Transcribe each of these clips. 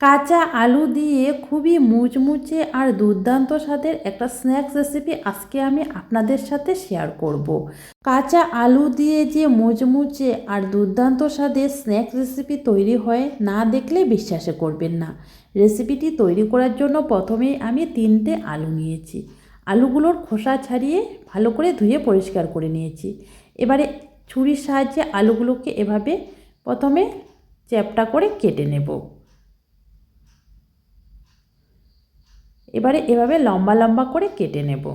কাঁচা আলু দিয়ে খুবই মুচমুচে আর দুর্দান্ত স্বাদের একটা স্ন্যাক্স রেসিপি আজকে আমি আপনাদের সাথে শেয়ার করব। কাঁচা আলু দিয়ে যে মুচমুচে আর দুর্দান্ত স্বাদের স্ন্যাক্স রেসিপি তৈরি হয়, না দেখলে বিশ্বাসে করবেন না। রেসিপিটি তৈরি করার জন্য প্রথমেই আমি তিনটে আলু নিয়েছি। আলুগুলোর খোসা ছাড়িয়ে ভালো করে ধুয়ে পরিষ্কার করে নিয়েছি। এবারে ছুরির সাহায্যে আলুগুলোকে এভাবে প্রথমে চ্যাপটা করে কেটে নেব। এবারে এভাবে লম্বা লম্বা করে কেটে নেব।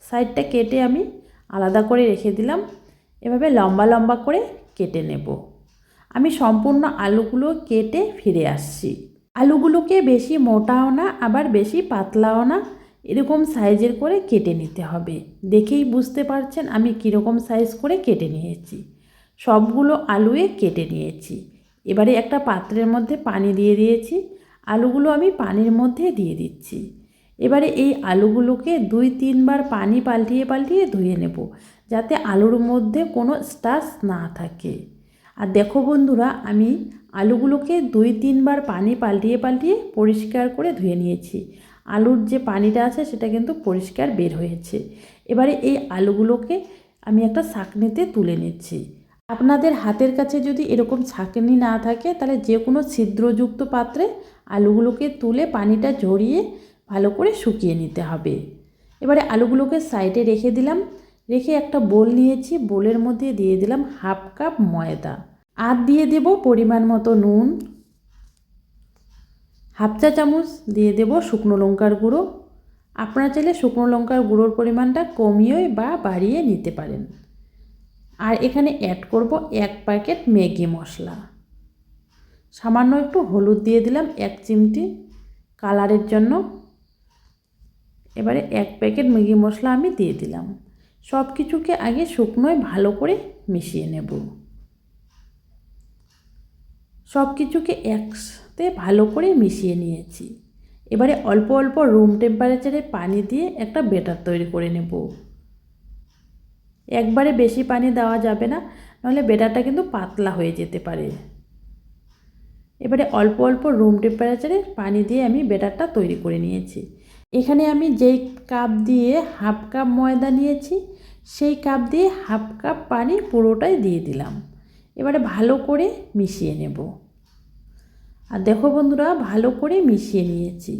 সাইডটা কেটে আমি আলাদা করে রেখে দিলাম। এভাবে লম্বা লম্বা করে কেটে নেব। আমি সম্পূর্ণ আলুগুলো কেটে ফিরে আসছি। আলুগুলোকে বেশি মোটাও না, আবার বেশি পাতলাও না। এরকম সাইজের করে কেটে নিতে হবে। দেখেই বুঝতে পারছেন আমি কীরকম সাইজ করে কেটে নিয়েছি। সবগুলো আলুয়ে কেটে নিয়েছি। এবারে একটা পাত্রের মধ্যে পানি দিয়ে দিয়েছি। আলুগুলো আমি পানির মধ্যে দিয়ে দিচ্ছি। এবারে এই আলুগুলোকে দুই, তিনবার পানি পাল্টিয়ে পাল্টিয়ে ধুয়ে নেব যাতে আলুর মধ্যে কোনো স্টার্চ না থাকে। আর দেখো বন্ধুরা, আমি আলুগুলোকে দুই, তিনবার পানি পাল্টিয়ে পাল্টিয়ে পরিষ্কার করে ধুয়ে নিয়েছি। আলুর যে পানিটা আছে সেটা কিন্তু পরিষ্কার বের হয়েছে। এবারে এই আলুগুলোকে আমি একটা ছাঁকনিতে তুলে নিচ্ছি। আপনাদের হাতের কাছে যদি এরকম ছাঁকনি না থাকে, তাহলে যে কোনো ছিদ্রযুক্ত পাত্রে আলুগুলোকে তুলে পানিটা ঝরিয়ে ভালো করে শুকিয়ে নিতে হবে। এবারে আলুগুলোকে সাইডে রেখে দিলাম। রেখে একটা বোল নিয়েছি। বোলের মধ্যে দিয়ে দিলাম হাফ কাপ ময়দা। আর দিয়ে দেব পরিমাণ মতো নুন। হাফ চা চামচ দিয়ে দেব শুকনো লঙ্কার গুঁড়ো। আপনারা চাইলে শুকনো লঙ্কার গুঁড়োর পরিমাণটা কমিয়ে বা বাড়িয়ে নিতে পারেন। আর এখানে অ্যাড করব এক প্যাকেট ম্যাগি মশলা। সামান্য একটু হলুদ দিয়ে দিলাম এক চিমটি। কালারের জন্য এবারে এক প্যাকেট ম্যাগি মশলা আমি দিয়ে দিলাম। সব কিছুকে আগে শুকনোয় ভালো করে মিশিয়ে নেব। সব কিছুকে একসাথে ভালো করে মিশিয়ে নিয়েছি। এবারে অল্প অল্প রুম টেম্পারেচারে পানি দিয়ে একটা বেটার তৈরি করে নেব। একবারে বেশি পানি দেওয়া যাবে না, নাহলে বেটারটা কিন্তু পাতলা হয়ে যেতে পারে। এবারে অল্প অল্প রুম টেম্পারেচারে পানি দিয়ে আমি বেটারটা তৈরি করে নিয়েছি। এখানে আমি যেই কাপ দিয়ে হাফ কাপ ময়দা নিয়েছি, সেই কাপ দিয়ে হাফ কাপ পানি পুরোটাই দিয়ে দিলাম। এবারে ভালো করে মিশিয়ে নেব। আর দেখো বন্ধুরা, ভালো করে মিশিয়ে নিয়েছি।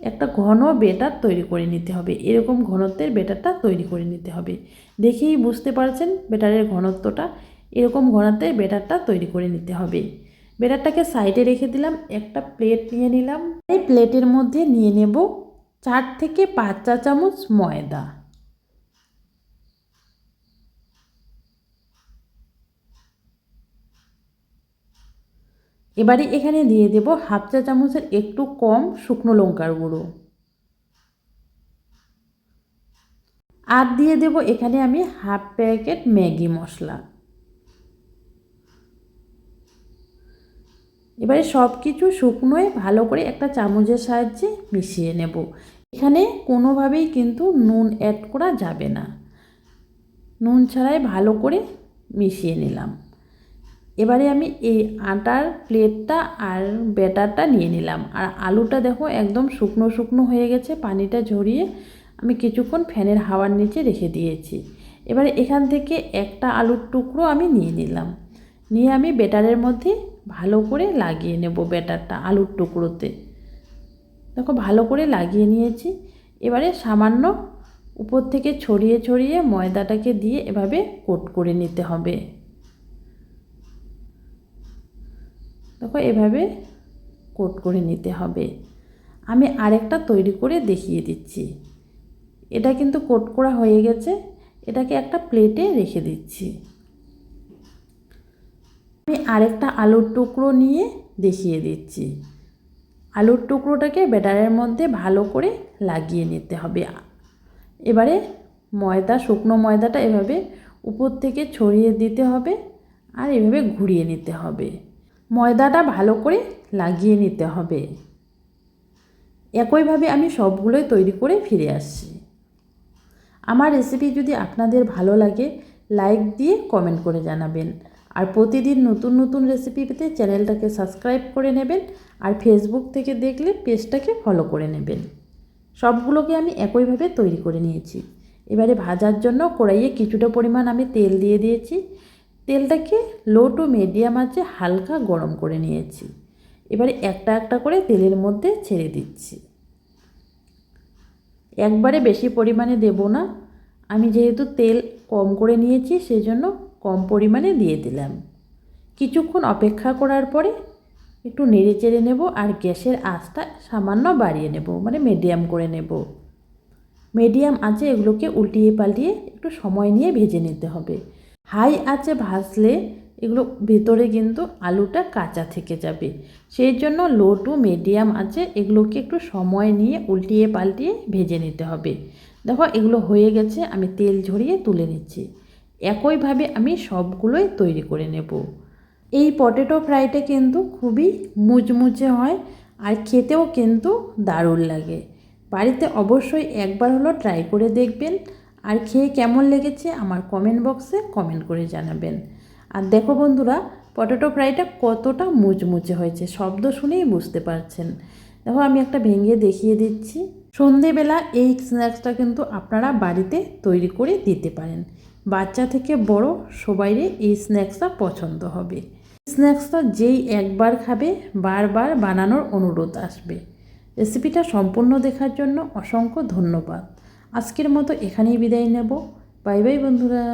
একটা ঘন বেটার তৈরি করে নিতে হবে। এরকম ঘনত্বের বেটারটা তৈরি করে নিতে হবে। দেখেই বুঝতে পারছেন বেটারের ঘনত্বটা? এরকম ঘনত্বের বেটারটা তৈরি করে নিতে হবে। বেটারটাকে সাইডে রেখে দিলাম, একটা প্লেট নিয়ে নিলাম। এই প্লেটের মধ্যে নিয়ে নেব চার থেকে পাঁচ চা চামচ ময়দা। এবারে এখানে দিয়ে দেব হাফ চা চামচের একটু কম শুকনো লঙ্কার গুঁড়ো। আর দিয়ে দেব এখানে আমি হাফ প্যাকেট ম্যাগি মশলা। এবারে সব কিছু শুকনোয় ভালো করে একটা চামচের সাহায্যে মিশিয়ে নেব। এখানে কোনোভাবেই কিন্তু নুন অ্যাড করা যাবে না। নুন ছাড়াই ভালো করে মিশিয়ে নিলাম। এবারে আমি এই আটার প্লেটটা আর ব্যাটারটা নিয়ে নিলাম। আর আলুটা দেখো একদম শুকনো শুকনো হয়ে গেছে, পানিটা ঝরিয়ে আমি কিছুক্ষণ ফ্যানের হাওয়ার নিচে রেখে দিয়েছি। এবারে এখান থেকে একটা আলুর টুকরো আমি নিয়ে নিলাম। নিয়ে আমি ব্যাটারের মধ্যে ভালো করে লাগিয়ে নেব ব্যাটারটা, আলুর টুকরোতে। দেখো, ভালো করে লাগিয়ে নিয়েছি। এবারে সামান্য উপর থেকে ছড়িয়ে ছড়িয়ে ময়দাটাকে দিয়ে এভাবে কোট করে নিতে হবে। দেখো, এভাবে কোট করে নিতে হবে। আমি আরেকটা তৈরি করে দেখিয়ে দিচ্ছি। এটা কিন্তু কোট করা হয়ে গেছে। এটাকে একটা প্লেটে রেখে দিচ্ছি। আমি আরেকটা আলুর টুকরো নিয়ে দেখিয়ে দিচ্ছি। আলুর টুকরোটাকে ব্যাটারের মধ্যে ভালো করে লাগিয়ে নিতে হবে। এবারে ময়দা, শুকনো ময়দাটা এভাবে উপর থেকে ছড়িয়ে দিতে হবে আর এভাবে ঘুরিয়ে নিতে হবে। ময়দাটা ভালো করে লাগিয়ে নিতে হবে। একইভাবে আমি সবগুলোই তৈরি করে ফিরে আসছি। আমার রেসিপি যদি আপনাদের ভালো লাগে লাইক দিয়ে কমেন্ট করে জানাবেন। আর প্রতিদিন নতুন নতুন রেসিপি পেতে চ্যানেলটাকে সাবস্ক্রাইব করে নেবেন আর ফেসবুক থেকে দেখলে পেজটাকে ফলো করে নেবেন। সবগুলোকে আমি একইভাবে তৈরি করে নিয়েছি। এবারে ভাজার জন্য কড়াইয়ে কিছুটা পরিমাণ আমি তেল দিয়ে দিয়েছি। তেলটাকে লো টু মিডিয়াম আছে হালকা গরম করে নিয়েছি। এবারে একটা একটা করে তেলের মধ্যে ছেড়ে দিচ্ছি। একবারে বেশি পরিমাণে দেব না। আমি যেহেতু তেল কম করে নিয়েছি সেই জন্য কম পরিমাণে দিয়ে দিলাম। কিছুক্ষণ অপেক্ষা করার পরে একটু নেড়ে চেড়ে নেব আর গ্যাসের আঁচটা সামান্য বাড়িয়ে নেব মানে মিডিয়াম করে নেব। মিডিয়াম আঁচে এগুলোকে উল্টিয়ে পাল্টিয়ে একটু সময় নিয়ে ভেজে নিতে হবে। হাই আঁচে ভাজলে এগুলো ভেতরে কিন্তু আলুটা কাঁচা থেকে যাবে। সেই জন্য লো টু মিডিয়াম আছে এগুলোকে একটু সময় নিয়ে উল্টিয়ে পাল্টিয়ে ভেজে নিতে হবে। দেখো এগুলো হয়ে গেছে, আমি তেল ঝরিয়ে তুলে নিচ্ছি। একইভাবে আমি সবগুলোই তৈরি করে নেব। এই পটেটো ফ্রাইটা কিন্তু খুবই মুচমুচে হয় আর খেতেও কিন্তু দারুণ লাগে। বাড়িতে অবশ্যই একবার হলো ট্রাই করে দেখবেন আর খেয়ে কেমন লেগেছে আমার কমেন্ট বক্সে কমেন্ট করে জানাবেন। আর দেখো বন্ধুরা পটেটো ফ্রাইটা কতটা মুচমুচে হয়েছে শব্দ শুনেই বুঝতে পারছেন। দেখো আমি একটা ভেঙে দেখিয়ে দিচ্ছি। সন্ধেবেলা এই স্ন্যাক্সটা কিন্তু আপনারা বাড়িতে তৈরি করে দিতে পারেন। বাচ্চা থেকে বড় সবাইরে এই স্ন্যাক্সটা পছন্দ হবে। স্ন্যাক্সটা যেই একবার খাবে, বারবার বানানোর অনুরোধ আসবে। রেসিপিটা সম্পূর্ণ দেখার জন্য অসংখ্য ধন্যবাদ। আজকের মতো এখানেই বিদায় নেব। বাই বাই বন্ধুরা।